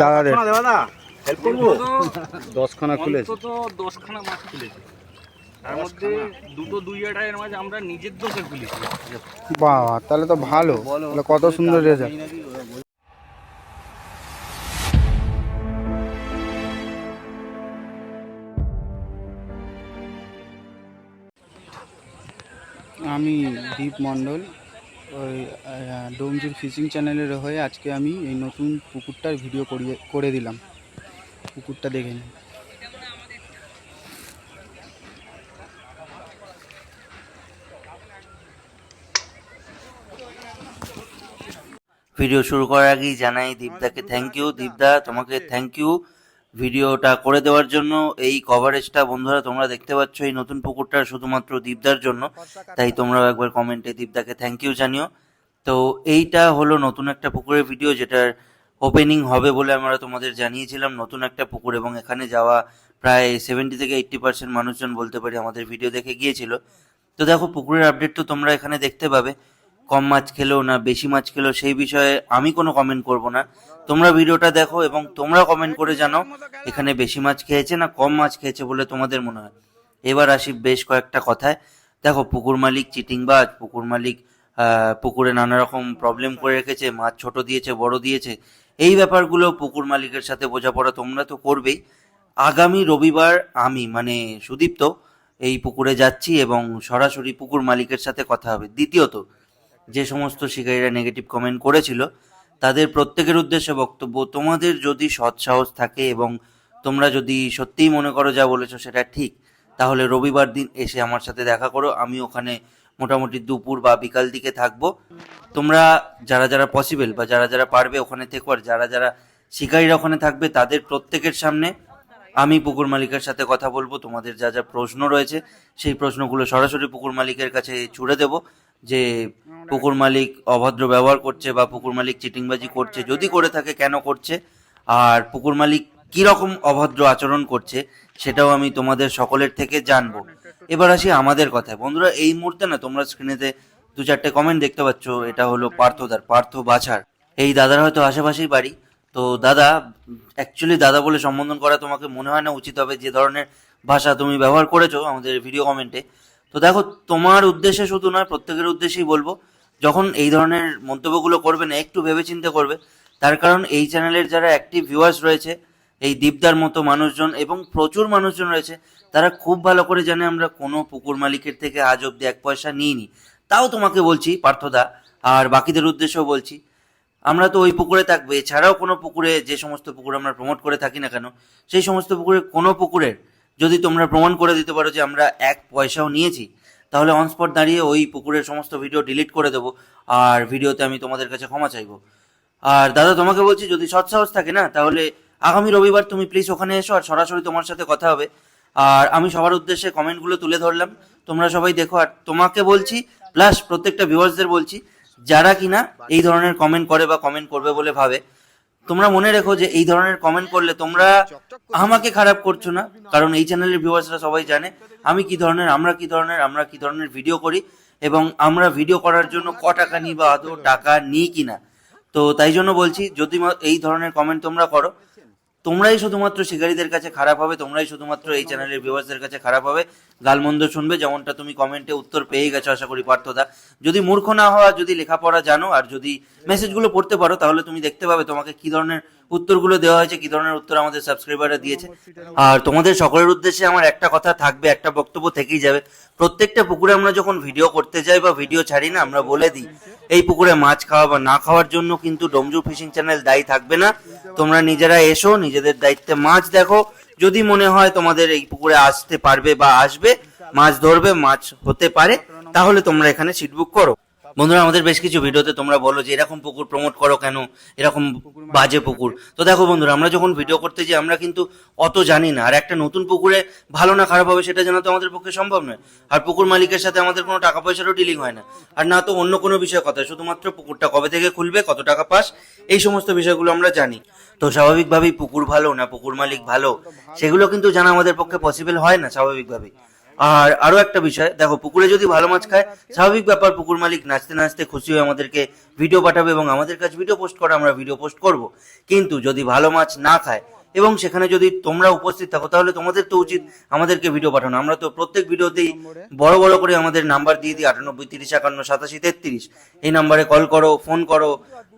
দাদাদের শোনা হেল্প করব? দশখানা খুলেছে। অন্তত দশখানা মাছ খুলেছে। তার মধ্যে দুটো দুই আড়াইয়ের মাছ আমরা নিজের দোষে খুলেছি। বাবা তাহলে তো ভালো। তাহলে কত সুন্দর রেজাল্ট আমি দীপ মণ্ডল। ওই ডোমজুর ফিশিং চ্যানেলের হয়ে আজকে আমি এই নতুন পুকুরটার ভিডিও করিয়ে, করে দিলাম। পুকুরটা দেখে নিন। ভিডিও শুরু করার আগেই জানাই দীপদাকে থ্যাংক ইউ দীপদা, তোমাকে থ্যাংক ইউ ভিডিওটা করে দেওয়ার জন্য এই কভারেজটা বন্ধুরা তোমরা দেখতে পাচ্ছ, এই নতুন পুকুরটা শুধুমাত্র দীপদার জন্য। তাই তোমরাও একবার কমেন্টে দীপদাকে থ্যাংক ইউ জানিও। তো এইটা হলো নতুন একটা পুকুরের ভিডিও যেটার ওপেনিং হবে বলে আমরা তোমাদের জানিয়েছিলাম, নতুন একটা পুকুর এবং এখানে যাওয়া প্রায় সেভেন্টি থেকে এইট্টি পার্সেন্ট মানুষজন বলতে পারি আমাদের ভিডিও দেখে গিয়েছিল। তো দেখো, পুকুরের আপডেট তো তোমরা এখানে দেখতে পাবে। কম মাছ খেলো না বেশি মাছ খেলো, সেই বিষয়ে আমি কোনো কমেন্ট করব না। তোমরা ভিডিওটা দেখো এবং তোমরা কমেন্ট করে জানো এখানে বেশি মাছ খেয়েছে না কম মাছ খেয়েছে বলে তোমাদের মনে হয়। এবার আসি বেশ কয়েকটা কথায়। দেখো, পুকুর মালিক চিটিংবাজ, পুকুর মালিক পুকুরে নানা রকম প্রবলেম করে রেখেছে, মাছ ছোট দিয়েছে, বড় দিয়েছে। এই ব্যাপারগুলো পুকুর মালিকের সাথে বোঝাপড়া তোমরা তো করবেই। আগামী রবিবার আমি মানে সুদীপ্ত, এই পুকুরে যাচ্ছি এবং সরাসরি পুকুর মালিকের সাথে কথা হবে। দ্বিতীয়ত যে সমস্ত শিকারীরা নেগেটিভ কমেন্ট করেছিল, তাদের প্রত্যেকের উদ্দেশ্যে বক্তব্য, তোমাদের যদি সৎ সাহস থাকে এবং তোমরা যদি সত্যিই মনে করো যা বলেছ সেটা ঠিক, তাহলে রবিবার দিন এসে আমার সাথে দেখা করো, আমি ওখানে মোটামুটি দুপুর বা বিকাল দিকে থাকব। তোমরা যারা যারা পসিবল বা যারা যারা পারবে ওখানে থেকো, আর যারা যারা শিকারীরা ওখানে থাকবে তাদের প্রত্যেকের সামনে আমি পুকুর মালিকের সাথে কথা বলব, তোমাদের যা যা প্রশ্ন রয়েছে, সেই প্রশ্নগুলো সরাসরি পুকুর মালিকের কাছে ছুড়ে দেব। যে পুকুর মালিক অভদ্র ব্যবহার করছে বা পুকুর মালিক চিটিংবাজি করছে, যদি করে থাকে কেন করছে? আর পুকুর মালিক কি রকম অভদ্র আচরণ করছে, সেটাও আমি তোমাদের সকলের থেকে জানব। এবার আসি আমাদের কথায়। বন্ধুরা, এই মুহূর্তে না তোমরা স্ক্রিনেতে দু চারটে কমেন্ট দেখতে পাচ্ছ। এটা হলো পার্থদার পার্থ বাছার। এই দাদার হয়তো আশেপাশেই বাড়ি। তো দাদা অ্যাকচুয়ালি দাদা বলে সম্বোধন করা তোমাকে মনে হয় না উচিত হবে যে ধরনের ভাষা তুমি ব্যবহার করেছ আমাদের ভিডিও কমেন্টে তো দেখো, তোমার উদ্দেশ্যে শুধু নয়, প্রত্যেকের উদ্দেশ্যেই বলব, যখন এই ধরনের মন্তব্যগুলো করবে না, একটু ভেবেচিন্তে করবে। তার কারণ এই চ্যানেলের যারা অ্যাক্টিভ ভিউয়ার্স রয়েছে, এই দীপদার মতো মানুষজন এবং প্রচুর মানুষজন রয়েছে, তারা খুব ভালো করে জানে আমরা কোনো পুকুর মালিকের থেকে আজ অব্দি এক পয়সা নিইনি। তাও তোমাকে বলছি, পার্থদা, আর বাকিদের উদ্দেশ্যেও বলছি, আমরা তো ওই পুকুরে থাকব। এছাড়াও কোনো পুকুরে যে সমস্ত পুকুর আমরা প্রমোট করে থাকি না কেন, সেই সমস্ত পুকুরে কোনো পুকুরের যদি তোমরা প্রমাণ করে দিতে পারো যে আমরা এক পয়সাও নিয়েছি, তাহলে অনস্পট দাঁড়িয়ে ওই পুকুরের সমস্ত ভিডিও ডিলিট করে দেবো, আর ভিডিওতে আমি তোমাদের কাছে ক্ষমা চাইব। আর দাদা, তোমাকে বলছি, যদি সৎসাহস থাকে না, তাহলে আগামী রবিবার তুমি প্লিজ ওখানে এসো, আর সরাসরি তোমার সাথে কথা হবে। আর আমি সবার উদ্দেশ্যে কমেন্টগুলো তুলে ধরলাম। তোমরা সবাই দেখো, আর তোমাকে বলছি প্লাস প্রত্যেকটা ভিউয়ার্সদের বলছি, যারা কিনা এই ধরনের কমেন্ট করে বা কমেন্ট করবে বলে ভাবে তোমরা মনে রেখো যে এই ধরনের কমেন্ট করলে তোমরা আমাকে খারাপ করছ না? কারণ এই চ্যানেলের ভিউয়ার্সরা সবাই জানে আমি কি ধরনের, আমরা কি ধরনের, আমরা কি ধরনের ভিডিও করি এবং আমরা ভিডিও করার জন্য ক টাকা নিই বা আদৌ টাকা নিই কিনা। তো তাই জন্য বলছি, যদি এই ধরনের কমেন্ট তোমরা করো তোমরাই শুধুমাত্র শিকারীদের কাছে খারাপ হবে, তোমরাই শুধুমাত্র এই চ্যানেলের ভিউয়ার্সদের কাছে খারাপ হবে। গালমন্দ শুনবে, যেমনটা তুমি কমেন্টে উত্তর পেয়ে গেছো, আশা করি পার্থদা। যদি মূর্খ না হওয়া যদি লেখাপড়া জানো, আর যদি মেসেজগুলো পড়তে পারো, তাহলে তুমি দেখতে পাবে তোমাকে কি ধরনের উত্তরগুলো দেওয়া হয়েছে কি ধরনের উত্তর আমাদের সাবস্ক্রাইবাররা দিয়েছে। আর তোমাদের সকলের উদ্দেশ্যে আমার একটা কথা থাকবে একটা বক্তব্য থেকেই যাবে। প্রত্যেকটা পুকুরে আমরা যখন ভিডিও করতে যাই বা ভিডিও ছাড়ি না আমরা বলে দিই এই পুকুরে মাছ খাওয়া বা না খাওয়ার জন্য কিন্তু ডমজু ফিশিং চ্যানেল দায়ী থাকবে না। তোমরা নিজেরা এসো নিজেদের দায়িত্বে মাছ দেখো। যদি মনে হয় তোমাদের এই পুকুরে আসতে পারবে বা আসবে মাছ ধরবে মাছ হতে পারে তাহলে তোমরা এখানে সিট বুক করো। বন্ধুরা, আমাদের বেশ কিছু ভিডিওতে তোমরা বলো যে এরকম পুকুর প্রমোট করো কেন? এরকম বাজে পুকুর। তো দেখো বন্ধুরা, আমরা যখন ভিডিও করতে যাই, আমরা কিন্তু অত জানি না। আর একটা নতুন পুকুরে ভালো না খারাপ হবে সেটা জানা তো আমাদের পক্ষে সম্ভব নয়। আর পুকুর মালিকের সাথে আমাদের কোনো টাকা পয়সারও ডিলিং হয় না। আর না তো অন্য কোনো বিষয় কথা শুধুমাত্র পুকুরটা কবে থেকে খুলবে, কত টাকা পাস, এই সমস্ত বিষয়গুলো আমরা জানি। তো স্বাভাবিকভাবেই পুকুর ভালো না পুকুর মালিক ভালো, সেগুলো কিন্তু জানা আমাদের পক্ষে পসিবল হয় না স্বাভাবিকভাবেই। আর আরও একটা বিষয়, দেখো, পুকুরে যদি ভালো মাছ খায়, স্বাভাবিক ব্যাপার, পুকুর মালিক নাচতে নাচতে খুশি হয়ে আমাদেরকে ভিডিও পাঠাবে এবং আমাদের কাছে ভিডিও পোস্ট করে আমরা ভিডিও পোস্ট করব। কিন্তু যদি ভালো মাছ না খায় এবং সেখানে যদি তোমরা উপস্থিত থাকো, তাহলে তোমাদের তো উচিত আমাদেরকে ভিডিও পাঠানো। আমরা তো প্রত্যেক ভিডিওতেই বড় বড় করে আমাদের নাম্বার দিয়ে দিই, আটানব্বই, তিরিশ, একান্ন, সাতাশি, তেত্রিশ। এই নাম্বারে কল করো ফোন করো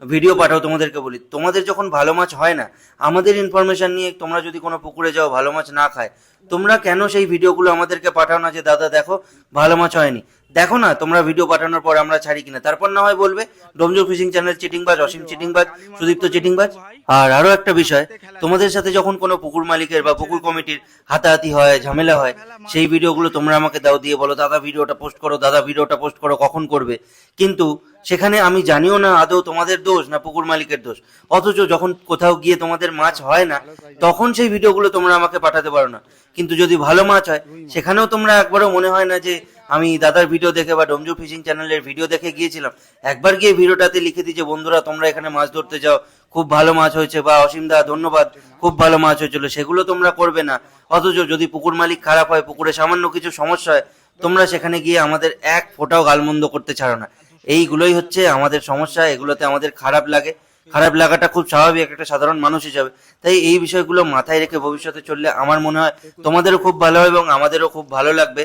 ভিডিও পাঠাও তোমাদেরকে বলি। তোমাদের যখন ভালো মাছ হয় না, আমাদের ইনফরমেশন নিয়ে তোমরা যদি কোনো পুকুরে যাও, ভালো মাছ না খায়, তোমরা কেন সেই ভিডিওগুলো আমাদেরকে পাঠাও না যে, দাদা, দেখো, ভালো মাছ হয়নি। দেখো না, তোমরা ভিডিও পাঠানোর পর আমরা ছাড়ি কিনা। তারপর না হয় বলবে ডোমজো ফিশিং চ্যানেল চিটিংবাজ, অসীম চিটিংবাজ, সুদীপ্ত চিটিংবাজ। আর আরও একটা বিষয়, তোমাদের সাথে যখন কোনো পুকুর মালিকের বা পুকুর কমিটির হাতাহাতি হয়, ঝামেলা হয়, সেই ভিডিওগুলো তোমরা আমাকে দাও, দিয়ে বলো, দাদা, ভিডিওটা পোস্ট করো, দাদা, ভিডিওটা পোস্ট করো, কখন করবে? কিন্তু সেখানে আমি জানিও না আদৌ তোমাদের দোষ না পুকুর মালিকের দোষ। অথচ যখন কোথাও গিয়ে তোমাদের মাছ হয় না, তখন সেই ভিডিওগুলো তোমরা আমাকে পাঠাতে পারো না। কিন্তু যদি ভালো মাছ হয়, সেখানেও তোমরা একবারও মনে হয় না যে আমি দাদার ভিডিও দেখে বা ডোমজু ফিশিং চ্যানেলের ভিডিও দেখে গিয়েছিলাম। একবার গিয়ে ভিডিওটাতে লিখে দিই যে বন্ধুরা, তোমরা এখানে মাছ ধরতে যাও। খুব ভালো মাছ হয়েছে বা অসীম দা, ধন্যবাদ। খুব ভালো মাছ হয়েছিল। সেগুলো তোমরা করবে না। অথচ যদি পুকুর মালিক খারাপ হয়, পুকুরে সামান্য কিছু সমস্যা হয়, তোমরা সেখানে গিয়ে আমাদের এক ফোঁটাও গালমন্দ করতে ছাড়ো না। এইগুলোই হচ্ছে আমাদের সমস্যা। এগুলোতে আমাদের খারাপ লাগে। খারাপ লাগাটা খুব স্বাভাবিক। একটা সাধারণ মানুষ হিসাবে। তাই এই বিষয়গুলো মাথায় রেখে ভবিষ্যতে চললে আমার মনে হয় তোমাদেরও খুব ভালো হয় এবং আমাদেরও খুব ভালো লাগবে।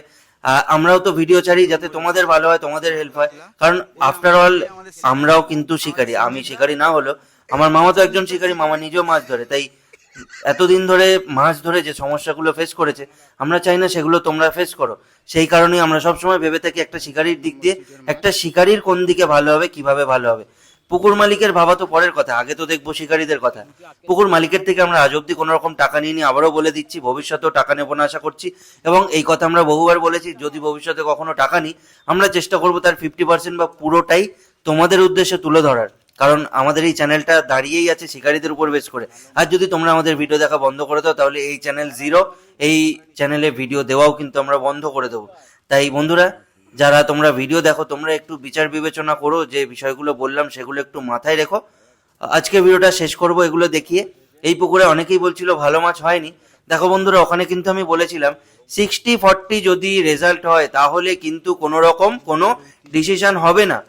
আমরাও তো ভিডিও ছাড়ি যাতে তোমাদের ভালো হয়, তোমাদের হেল্প হয়। কারণ আফটার অল আমরাও কিন্তু শিকারী, আমি শিকারী না হলেও আমার মামা তো একজন শিকারী, মামা নিজেও মাছ ধরে। তাই এতদিন ধরে মাছ ধরে যে সমস্যাগুলো ফেস করেছে, আমরা চাই না সেগুলো তোমরা ফেস করো। সেই কারণেই আমরা সবসময় ভেবে থাকি একটা শিকারির দিক দিয়ে, একটা শিকারির কোন দিকে ভালো হবে, কীভাবে ভালো হবে। পুকুর মালিকের ভাবা তো পরের কথা, আগে তো দেখব শিকারীদের কথা। পুকুর মালিকের থেকে আমরা আজ অব্দি কোনো রকম টাকা নিয়ে নি আবারও বলে দিচ্ছি, ভবিষ্যতেও টাকা নেব না আশা করছি। এবং এই কথা আমরা বহুবার বলেছি, যদি ভবিষ্যতে কখনো টাকা নিই, আমরা চেষ্টা করব তার ফিফটি পার্সেন্ট বা পুরোটাই তোমাদের উদ্দেশ্যে তুলে ধরার। কারণ আমাদের এই চ্যানেলটা দাঁড়িয়েই আছে শিকারীদের উপর বেশ করে। আর যদি তোমরা আমাদের ভিডিও দেখা বন্ধ করে দাও, তাহলে এই চ্যানেল জিরো এই চ্যানেলে ভিডিও দেওয়াও কিন্তু আমরা বন্ধ করে দেবো। তাই বন্ধুরা যারা তোমরা ভিডিও দেখো, তোমরা একটু বিচার বিবেচনা করো, যে বিষয়গুলো বললাম সেগুলো একটু মাথায় রেখো। আজকে ভিডিওটা শেষ করব এগুলো দেখিয়ে। এই পুকুরে অনেকেই বলছিল ভালো মাছ হয়নি। দেখো বন্ধুরা, ওখানে কিন্তু আমি বলেছিলাম সিক্সটি ফর্টি যদি রেজাল্ট হয়, তাহলে কিন্তু কোনো রকম কোনো ডিসিশন হবে না।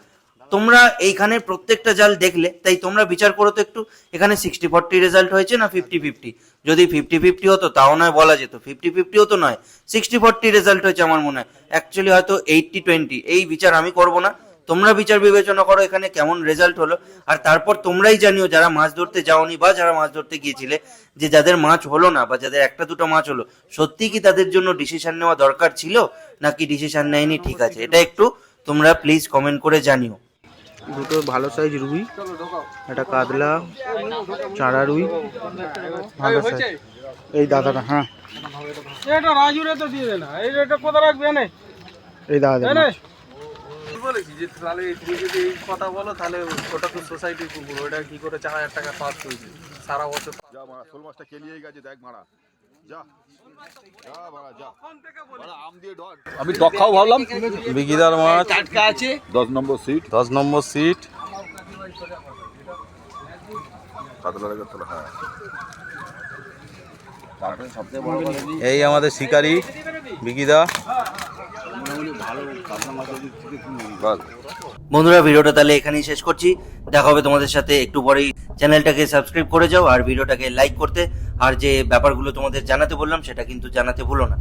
তোমরা এইখানে প্রত্যেকটা জাল দেখলে, তাই তোমরা বিচার করো তো একটু, এখানে সিক্সটি ফর্টি রেজাল্ট হয়েছে না ফিফটি ফিফটি যদি ফিফটি ফিফটি হতো, তাও নয় বলা যেত। ফিফটি ফিফটিও তো নয় সিক্সটি ফর্টি রেজাল্ট হয়েছে আমার মনে হয়। অ্যাকচুয়ালি হয়তো এইটটি টোয়েন্টি এই বিচার আমি করব না। তোমরা বিচার বিবেচনা করো এখানে কেমন রেজাল্ট হলো। আর তারপর তোমরাই জানিও যারা মাছ ধরতে যাওনি বা যারা মাছ ধরতে গিয়েছিলে, যে যাদের মাছ হলো না বা যাদের একটা দুটো মাছ হলো, সত্যি কি তাদের জন্য ডিসিশন নেওয়া দরকার ছিল? নাকি ডিসিশন নেয়নি? ঠিক আছে, এটা একটু তোমরা প্লিজ কমেন্ট করে জানিও। দুটো ভালো সাইজ রুই একটা কাতলা চারা রুই ভালো সাইজ এই দাদাটা হ্যাঁ। এটা রাজুরে তো দিয়ে দে না এই এটা কোথায় রাখবে না এই দাদা বলেছি যে তাহলে তুমি যদি এই কথা বলো তাহলে ওটা তো সোসাইটির পুকুর ওটা কি করে চার হাজার টাকা পাস হয়েছে সারা বছর শোল মাছটা কেলিয়ে গেছে দেখ মারা। আম ভাবলাম। বিগিদার মাছ টাটকা আছে। দশ নম্বর সিট। দশ নম্বর সিট। হ্যাঁ এই আমাদের শিকারি বিগিদা। বন্ধুরা ভিডিওটা তাহলে এখানেই শেষ করছি। দেখা হবে তোমাদের সাথে একটু পরেই। চ্যানেলটাকে সাবস্ক্রাইব করে যাও আর ভিডিওটাকে লাইক করতে আর যে ব্যাপারগুলো তোমাদের জানাতে বললাম সেটা কিন্তু জানাতে ভুলো না।